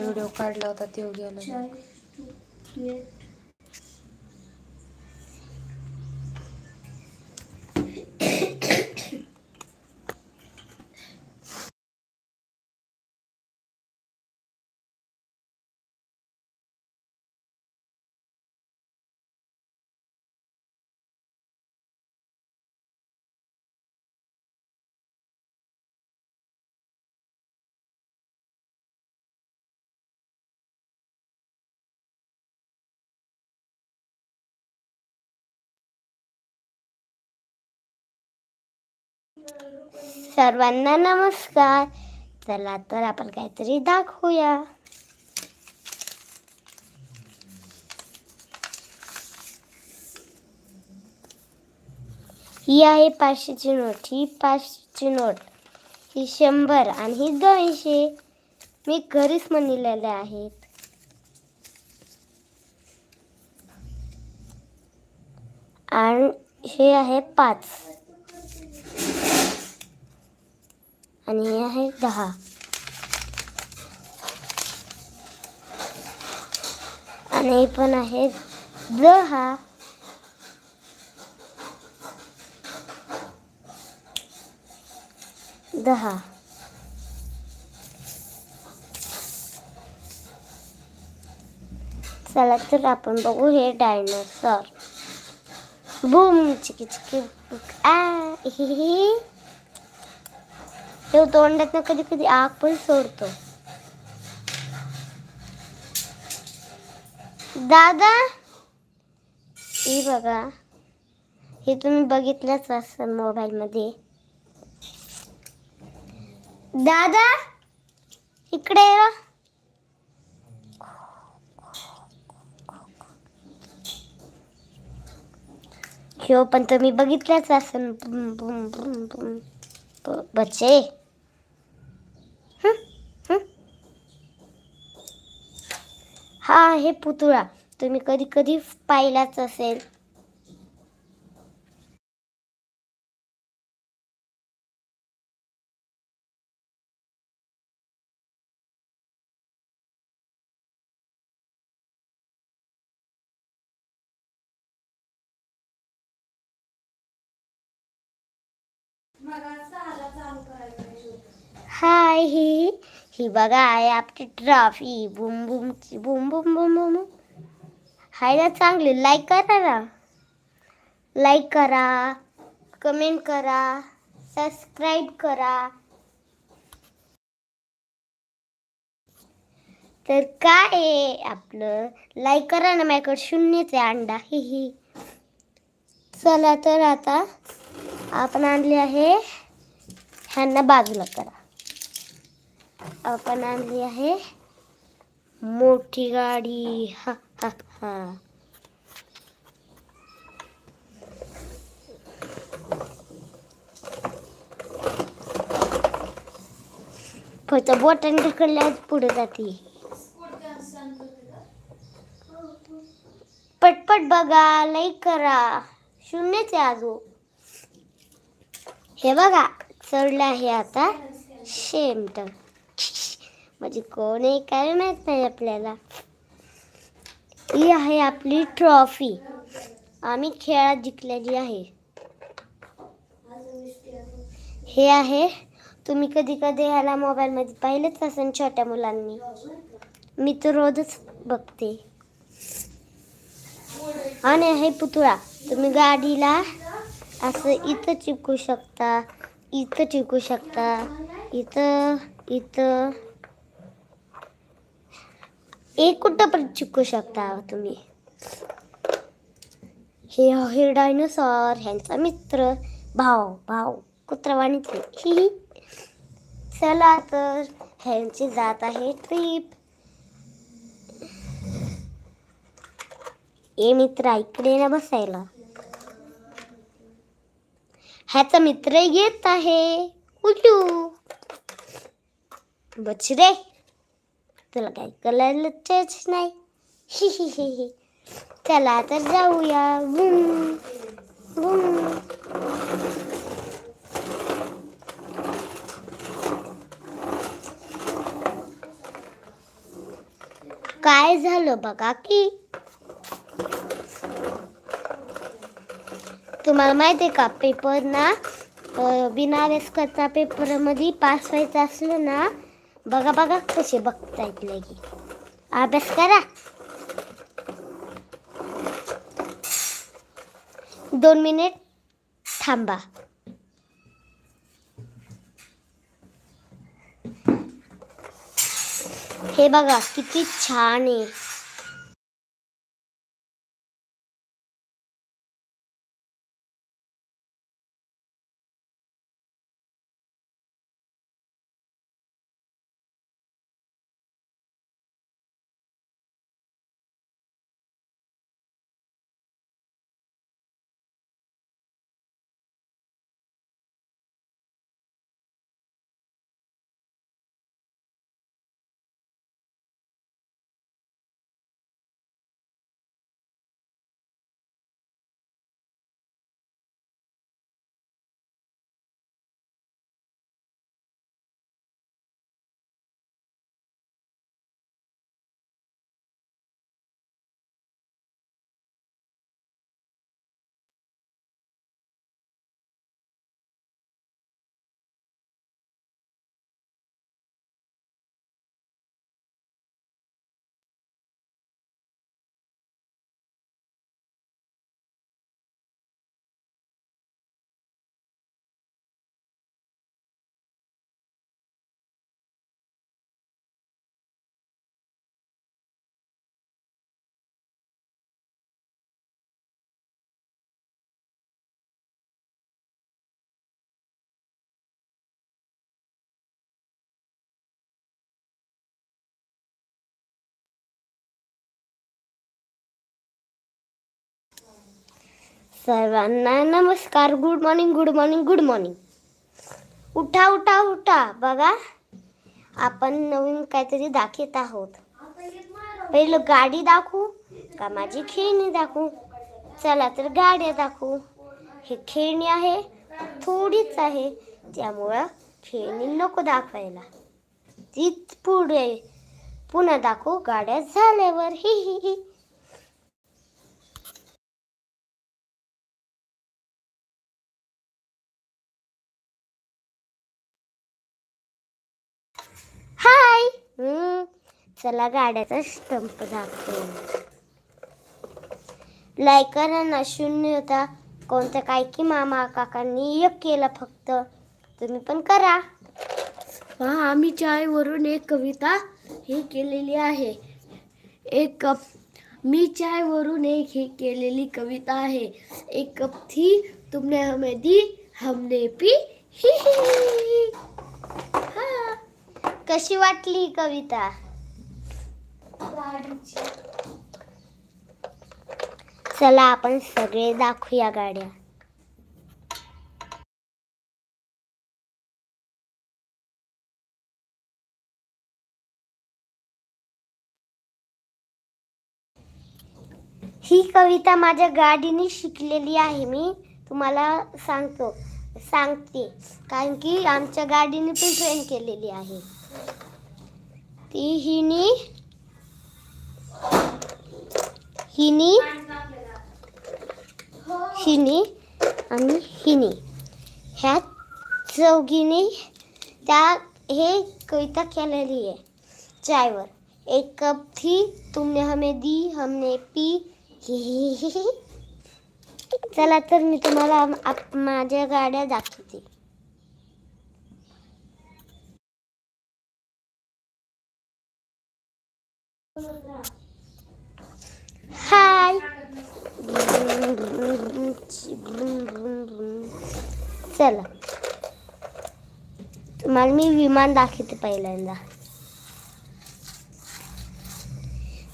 Video काढला होता तो गेला सर्वांना नमस्कार. चला तर आपण काहीतरी दाखवूया. ही आहे पाचशेची नोट. ही पाचशेची नोट. ही शंभर आणि ही दोनशे. मी घरीच म्हणलेले आहेत. आणि हे आहे पाच. आणि हे आहे दहा. आणि हे पण आहे दहा. दहा. चला तर आपण बघू हे डायनोसॉर बूम चिकी चिकी आ हि तोंडातनं तो तोंडात कधी कधी आग पण सोडतो. दादा? हे बघा. हे तुम्ही बघितलंच असं मोबाईल मध्ये दादा? इकडे हो. पण तुम्ही बघितलंच असेल. बच्चे. हा आहे पुतळा. तुम्ही कधी कधी पाहिलाच असेल. हाय ही. ही बघा आहे आपली ट्रॉफी बुम बुम बुम बुम बुम बुम हाय ना चांगली. लाईक करा ना. लाईक करा. कमेंट करा. सबस्क्राईब करा. तर काय आहे आपलं? लाईक करा ना माझ्याकडे. शून्यच आहे अंडा. ही ही. चला तर आता आपण आणले आहे. ह्यांना बाजूला करा. आपण आणली आहे. मोठी गाडी. हा हा हा. फक्त बोटन ढकलल्याच पुढे जाते. पटपट बघा लाईक करा. शून्यच आहे अजून. हे बघा चढलं आहे आता. शेमट म्हणजे कोण आहे काय माहीत नाही आपल्याला. ही आहे आपली ट्रॉफी. आम्ही खेळात जिंकलेली आहे. हे आहे तुम्ही कधी कधी ह्याला मोबाईलमध्ये पाहिलेच असेल छोट्या मुलांनी. मी तर रोजच बघते. आणि हे पुतळा. तुम्ही गाडीला असं इथं चिपकू शकता इथं चिपकू शकता इथं इथं. एक कुठं पण चिपकू शकता तुम्ही. हे आहे डायनोसॉर ह्यांचा मित्र भाव भाव कुत्रवाणीचे ही चला तर ह्यांची जात आहे ट्रिप. ए मित्र इकडे ना बसायला. ह्याचा मित्र येत आहे. उलू बच तुला काही कळलंच नाही? हि हि हि हि. चला तर जाऊया. बुम बुम काय झालं बघा की? तुम्हाला माहिती आहे का पेपर ना बिना बिना वेस्करचा पेपरमध्ये पास व्हायचं असलं ना बघा बघा कसे बघतायत लगे अभ्यास करा दोन मिनिट थांबा हे बघा किती छान आहे सर्वांना नमस्कार. Good morning good morning good morning उठा उठा उठा. बघा आपण नवीन काहीतरी दाखवत आहोत. पहिलं गाडी दाखवू का माझी खेळणी दाखवू? चला तर गाड्या दाखवू. हे खेळणी आहे थोडीच आहे. त्यामुळं खेळणी नको दाखवायला. तीच पुढे. पुन्हा दाखवू गाड्या झाल्यावर. ही ही ही हाय हम्म, चला गाड्याचा स्टंप दाखवतो लाईक करा ना शून्य होता. कोणतं काय की मामा काकांनी एक केलं फक्त. तुम्ही पण करा. हा आम्ही चायवरून एक कविता हे केलेली आहे. एक कप मी चायवरून एक हे केलेली कविता आहे. एक कप थी तुमने हमें दी हमने पी. ही ही ही. कशी वाटली ही कविता? चला आपण सगळे दाखवूया गाड्या. ही कविता माझ्या गाडीने शिकलेली आहे. मी तुम्हाला सांगतो सांगते. कारण की आमच्या गाडीने पण ट्रेन केलेली आहे. ती हिनी हिनी हिनी आणि हिनी. ह्या चौघीने त्या हे कविता केलेली आहे. चायवर एक कप थी तुमने हमें दी हमने पी. ही ही ही ही. चला तर मी तुम्हाला आप- माझ्या गाड्या दाखवते. हाय चला. तुम्हाला मी विमान दाखवते पहिल्यांदा.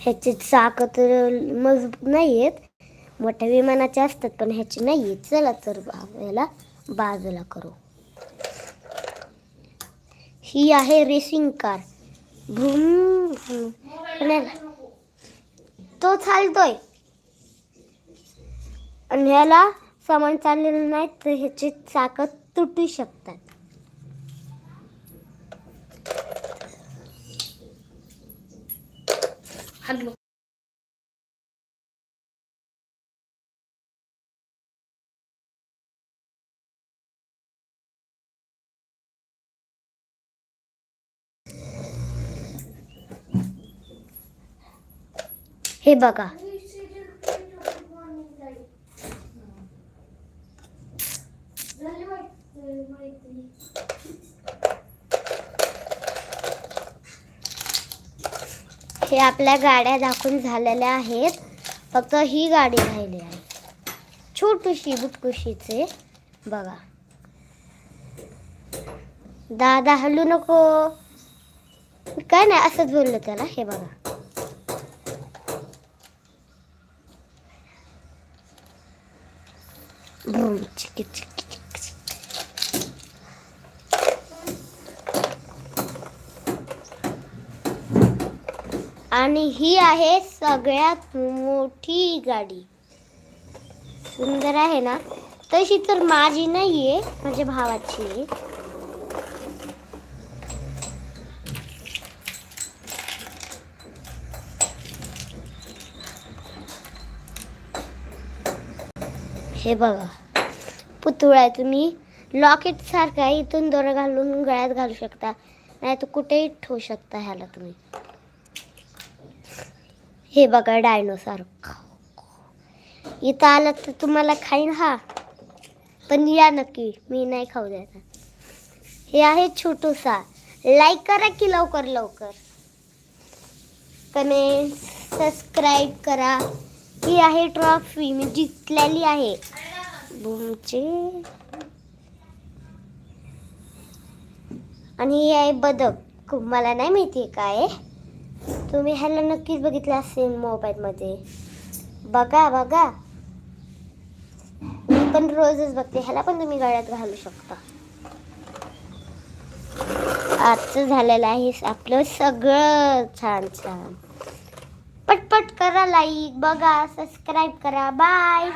ह्याचे चाक तर मजबूत नाही आहेत मोठ्या विमानाचे असतात पण ह्याचे नाही आहेत चला तर याला बाजूला करू. ही आहे रेसिंग कार भूम भूम. पण तो चालतोय आणि ह्याला सामान चाललेलं नाही तर ह्याचे चाक तुटू शकतात हॅलो हे बघा. हे आपल्या गाड्या दाखवून झालेल्या आहेत. फक्त ही गाडी राहिली आहे. छोटीशी बुटकुशीचे. बघा. दादा हलू नको. काय नाही असंच बोललं त्याला. हे बघा. आणि ही आहे सगळ्यात मोठी गाडी. सुंदर आहे ना? तशी तर माझी नाही आहे माझ्या भावाची आहे हे बघा. पुतळा आहे तुम्ही. लॉकेट सारखा आहे इथून दोरा घालून गळ्यात घालू शकता. नाही तर कुठेही ठेवू शकता ह्याला तुम्ही. हे बघा डायनोसॉर इथं आलं तर तुम्हाला खाईन हा. पण या नक्की मी नाही खाऊ द्यायचा हे आहे छोटूसा. लाईक करा की लवकर लवकर. कमेंट सबस्क्राईब करा. ही आहे ट्रॉफी मी जिंकलेली आहे. बुमचे आणि हे आहे बदक. मला नाही माहिती काय तुम्ही ह्याला नक्कीच बघितलं असेल मोबाईलमध्ये बघा बघा. मी पण रोजच बघते. ह्याला पण तुम्ही गळ्यात घालू शकता. आजचं झालेलं आहे आपलं सगळं छान छान. पटपट करा लाईक बघा सबस्क्राईब करा. बाय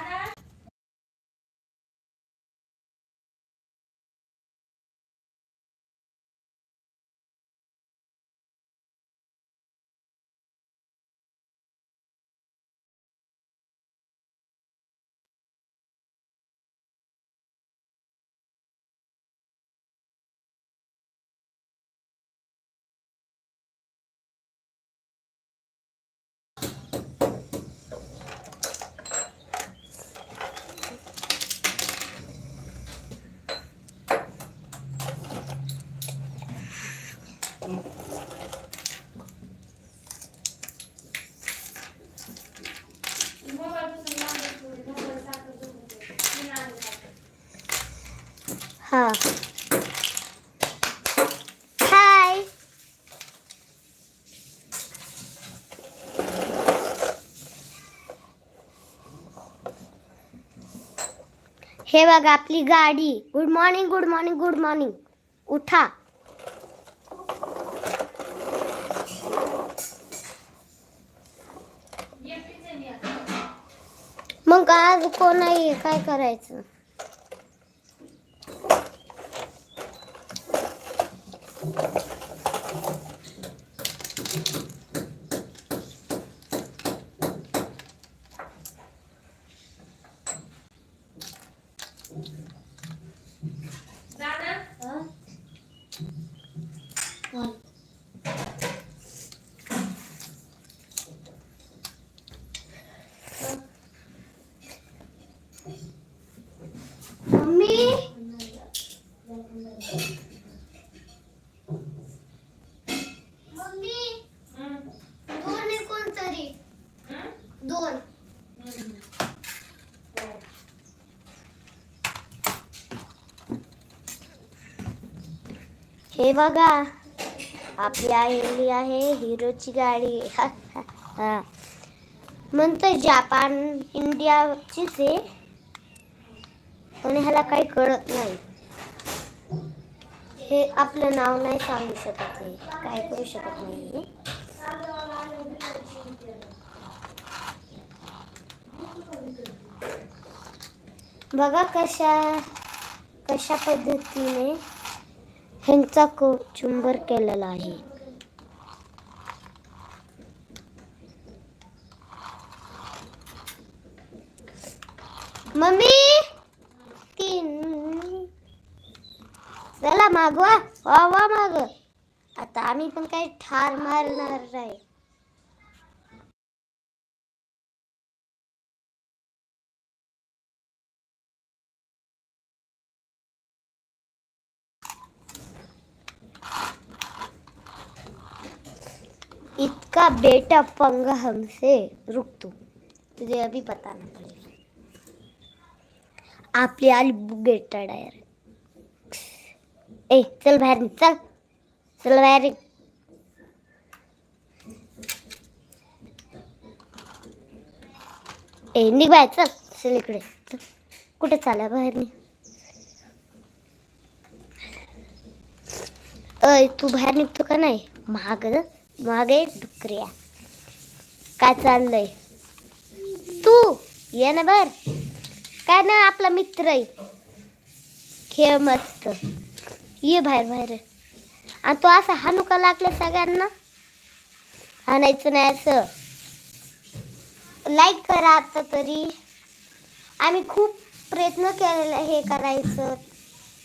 हा. हाय हे बघा आपली गाडी. Good morning good morning good morning उठा. मग आज कोण आहे? काय करायचं मम्मी मम्मी दोन आहे कोणतरी दोन हे बघा. आपली आलेली आहे हिरोची गाडी. हा, जापान इंडियाचीच आहे. पण ह्याला काही कळत नाही. हे आपलं नाव नाही सांगू शकत नाही काय करू शकत नाही बघा कशा कशा पद्धतीने ह्यांचा को चुंबर केलेला आहे. मम्मी! तीन. चला मागवा वा वा माग. आता आम्ही पण काही ठार मारणार नाही. इसका बेटा पंग हमसे रुक तू. तुझे अभी पता ना पड़ेगा. आपली आली बेटा डायरेक्ट ए चल बाहेर निघ, चल. चल बाहेर निघ. ए निघ बाहेर चल. चल इकडे. कुठे चालला बाहेर निघ. अय तू बाहेर निघतो का नाही? महाग महाग आहे डुकऱ्या काय चाललंय? तू ये ना बर. काय ना आपला मित्र आहे. खेळ मस्त. ये बाहेर बाहेर. आणि तो असा हानुका लागला सगळ्यांना. हाणायचं नाही असं. लाईक करा आता तरी. आम्ही खूप प्रयत्न केलेला हे करायचं.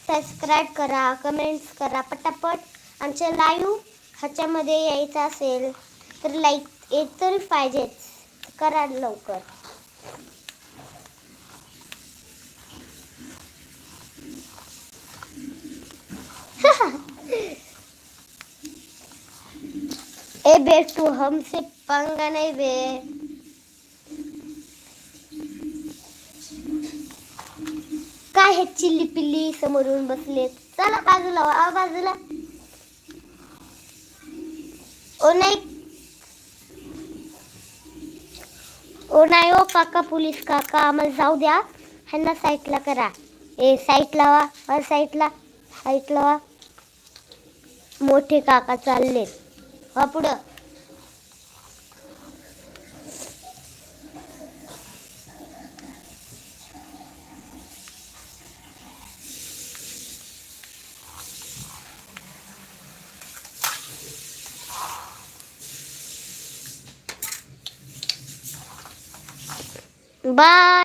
सबस्क्राईब करा कमेंट्स करा पटापट. आमच्या लाईव्ह ह्याच्यामध्ये यायचं असेल तर लाईक येत तरी पाहिजेच. करा लवकर. ए बे हमसे पंगा नाही बे. काय हे चिल्ली पिल्ली समोरून बसले चला बाजूला वा बाजूला. ओ नाही ओ नाही ओ काका पोलीस काका आम्हाला जाऊ द्या ह्यांना साईटला करा। ए साईट लावा वर साईटला साईट लावा मोठे काका चालले हा पुढं बाय